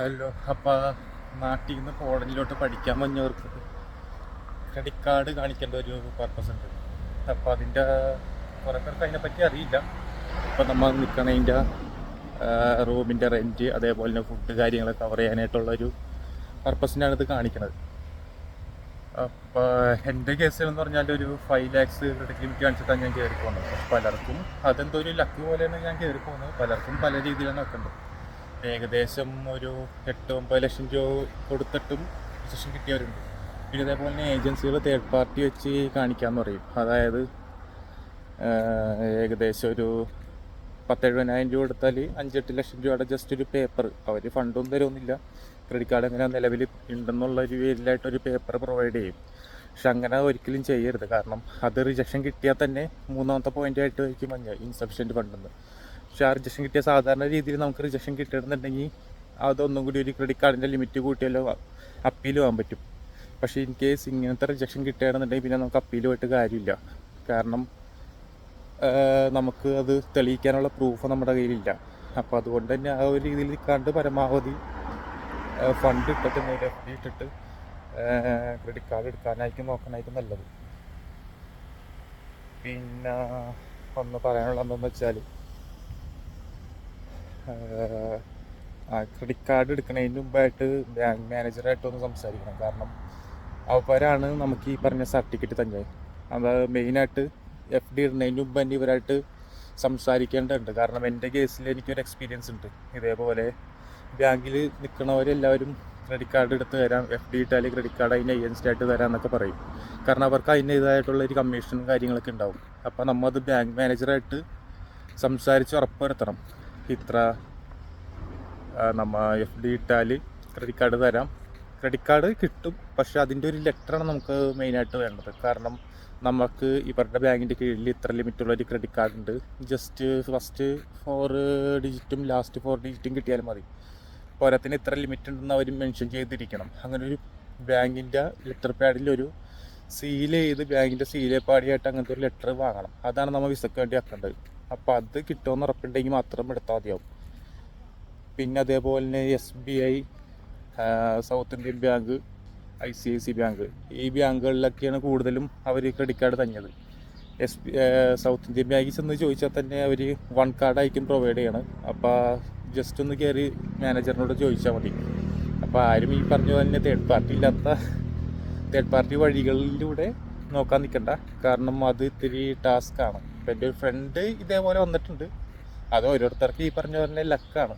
Hello അപ്പോൾ നാട്ടിൽ നിന്ന് കോളേജിലോട്ട് പഠിക്കാൻ വന്നവർക്ക് ക്രെഡിറ്റ് കാർഡ് കാണിക്കേണ്ട ഒരു പർപ്പസ് ഉണ്ട്. അപ്പോൾ അതിന്റെ കുറേ പേർക്ക് അതിനെപ്പറ്റി അറിയില്ല. ഇപ്പൊ നമ്മൾ നിൽക്കണതിന്റെ റൂമിന്റെ റെന്റ് അതേപോലെ തന്നെ ഫുഡ് കാര്യങ്ങളെ കവർ ചെയ്യാനായിട്ടുള്ള ഒരു പർപ്പസിനാണ് ഇത് കാണിക്കുന്നത് അപ്പോൾ എന്റെ കേസിൽ എന്ന് പറഞ്ഞാൽ ഒരു ഫൈവ് ലാക്സ് ക്രെഡിറ്റ് ലിമിറ്റ് കാണിച്ചിട്ടാണ് ഞാൻ കയറി പോകുന്നത് പലർക്കും അതെന്തോ ഒരു ലക്ക് പോലെയാണ് ഞാൻ കയറി പോകുന്നത് പലർക്കും പല രീതിയിലാണ് വെക്കുന്നത് ഏകദേശം ഒരു എട്ട് ഒമ്പത് ലക്ഷം രൂപ കൊടുത്തിട്ടും രജിസ്ട്രേഷൻ കിട്ടിയവരുണ്ട്. പിന്നെ ഇതേപോലെ തന്നെ ഏജൻസികൾ തേർഡ് പാർട്ടി വെച്ച് കാണിക്കാമെന്ന് പറയും. അതായത് ഏകദേശം ഒരു പത്തെഴുപതിനായിരം രൂപ കൊടുത്താൽ അഞ്ചെട്ട് ലക്ഷം രൂപയുടെ ജസ്റ്റ് ഒരു പേപ്പർ അവർ ഫണ്ടൊന്നും തരുമൊന്നുമില്ല ക്രെഡിറ്റ് കാർഡ് എങ്ങനെ നിലവിൽ ഉണ്ടെന്നുള്ള ഒരു പേരിലായിട്ടൊരു പേപ്പർ പ്രൊവൈഡ് ചെയ്യും. പക്ഷെ അങ്ങനെ ഒരിക്കലും ചെയ്യരുത്. കാരണം അത് റിജക്ഷൻ കിട്ടിയാൽ തന്നെ മൂന്നാമത്തെ പോയിന്റായിട്ട് വയ്ക്കും മഞ്ഞ ഇൻസഫിഷ്യന്റ് ഫണ്ടെന്ന് പക്ഷെ ആ റിജക്ഷൻ കിട്ടിയ സാധാരണ രീതിയിൽ നമുക്ക് റിജക്ഷൻ കിട്ടണമെന്നുണ്ടെങ്കിൽ അതൊന്നും കൂടി ഒരു ക്രെഡിറ്റ് കാർഡിന്റെ ലിമിറ്റ് കൂട്ടിയാലോ അപ്പീൽ പോകാൻ പറ്റും. പക്ഷേ ഇൻ കേസ് ഇങ്ങനത്തെ റിജക്ഷൻ കിട്ടുകയാണെന്നുണ്ടെങ്കിൽ പിന്നെ നമുക്ക് അപ്പീൽ പോയിട്ട് കാര്യമില്ല. കാരണം നമുക്ക് അത് തെളിയിക്കാനുള്ള പ്രൂഫ് നമ്മുടെ കയ്യിലില്ല. അപ്പോൾ അതുകൊണ്ട് തന്നെ ആ ഒരു രീതിയിൽ നിൽക്കാണ്ട് പരമാവധി ഫണ്ട് ഇട്ടിട്ട് നേരെ ഇട്ടിട്ട് ക്രെഡിറ്റ് കാർഡ് എടുക്കാനായിരിക്കും നോക്കാനായിരിക്കും നല്ലത്. പിന്നെ ഒന്ന് പറയാനുള്ള എന്താണെന്ന് വെച്ചാൽ ക്രെഡിറ്റ് കാർഡ് എടുക്കുന്നതിന് മുമ്പായിട്ട് ബാങ്ക് മാനേജറായിട്ടൊന്ന് സംസാരിക്കണം. കാരണം അവരാണ് നമുക്ക് ഈ പറഞ്ഞ സർട്ടിഫിക്കറ്റ് തന്നെ. അത് മെയിനായിട്ട് എഫ് ഡി ഇടുന്നതിന് മുമ്പ് തന്നെ ഇവരായിട്ട് സംസാരിക്കേണ്ടതുണ്ട്. കാരണം എന്റെ കേസിൽ എനിക്കൊരു എക്സ്പീരിയൻസ് ഉണ്ട്. ഇതേപോലെ ബാങ്കിൽ നിൽക്കുന്നവരെല്ലാവരും ക്രെഡിറ്റ് കാർഡ് എടുത്ത് തരാം. എഫ് ഡി ഇട്ടാൽ ക്രെഡിറ്റ് കാർഡ് അതിന് ഏജൻസി ആയിട്ട് തരാം എന്നൊക്കെ പറയും. കാരണം അവർക്ക് അതിന്റേതായിട്ടുള്ള ഒരു കമ്മീഷനും കാര്യങ്ങളൊക്കെ ഉണ്ടാവും. അപ്പോൾ നമ്മൾ അത് ബാങ്ക് മാനേജറായിട്ട് സംസാരിച്ച് ഉറപ്പുവരുത്തണം. ഇത്ര നമ്മ എഫ് ഡി ഇട്ടാൽ ക്രെഡിറ്റ് കാർഡ് തരാം. ക്രെഡിറ്റ് കാർഡ് കിട്ടും പക്ഷെ അതിന്റെ ഒരു ലെറ്ററാണ് നമുക്ക് മെയിനായിട്ട് വേണ്ടത്. കാരണം നമുക്ക് പറഞ്ഞ ബാങ്കിന്റെ കീഴിൽ ഇത്ര ലിമിറ്റുള്ള ഒരു ക്രെഡിറ്റ് കാർഡ് ഉണ്ട്. ജസ്റ്റ് ഫസ്റ്റ് ഫോർ ഡിജിറ്റും ലാസ്റ്റ് ഫോർ ഡിജിറ്റും കിട്ടിയാലും മതി. പോരാത്തിന് ഇത്ര ലിമിറ്റ് ഉണ്ടെന്ന് അവർ മെൻഷൻ ചെയ്തിരിക്കണം. അങ്ങനെ ഒരു ബാങ്കിന്റെ ലെറ്റർ പാഡിൽ ഒരു സീൽ ചെയ്ത് ബാങ്കിന്റെ സീലെ പാടിയായിട്ട് അങ്ങനത്തെ ഒരു ലെറ്റർ വാങ്ങണം. അതാണ് നമ്മൾ വിസക്ക് വേണ്ടി ആക്കേണ്ടത് അപ്പോൾ അത് കിട്ടുമെന്ന് ഉറപ്പുണ്ടെങ്കിൽ മാത്രം എടുത്താൽ മതിയാവും. പിന്നെ അതേപോലെ തന്നെ S B I South Indian bank I C I C bank ഈ ബാങ്കുകളിലൊക്കെയാണ് കൂടുതലും അവർ ക്രെഡിറ്റ് കാർഡ് തന്നത്. എസ് ബി സൗത്ത് ഇന്ത്യൻ ബാങ്കിൽ ചെന്ന് ചോദിച്ചാൽ തന്നെ അവർ വൺ കാർഡായിരിക്കും പ്രൊവൈഡ് ചെയ്യണം അപ്പോൾ ജസ്റ്റ് ഒന്ന് കയറി മാനേജറിനോട് ചോദിച്ചാൽ മതി. അപ്പോൾ ആരും ഈ പറഞ്ഞ തന്നെ തേർഡ് പാർട്ടി ഇല്ലാത്ത തേർഡ് പാർട്ടി വഴികളിലൂടെ നോക്കാൻ നിൽക്കണ്ട. കാരണം അത് ഇത്തിരി ടാസ്ക്കാണ് ഇപ്പം എന്റെ ഒരു ഫ്രണ്ട് ഇതേപോലെ വന്നിട്ടുണ്ട്. അത് ഓരോരുത്തർക്ക് ഈ പറഞ്ഞ പോലെ ലക്കാണ്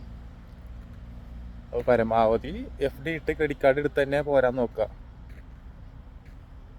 അപ്പോൾ പരമാവധി എഫ് ഡി ഇട്ട് ക്രെഡിറ്റ് കാർഡ് എടുത്ത് തന്നെ പോരാൻ നോക്കുക.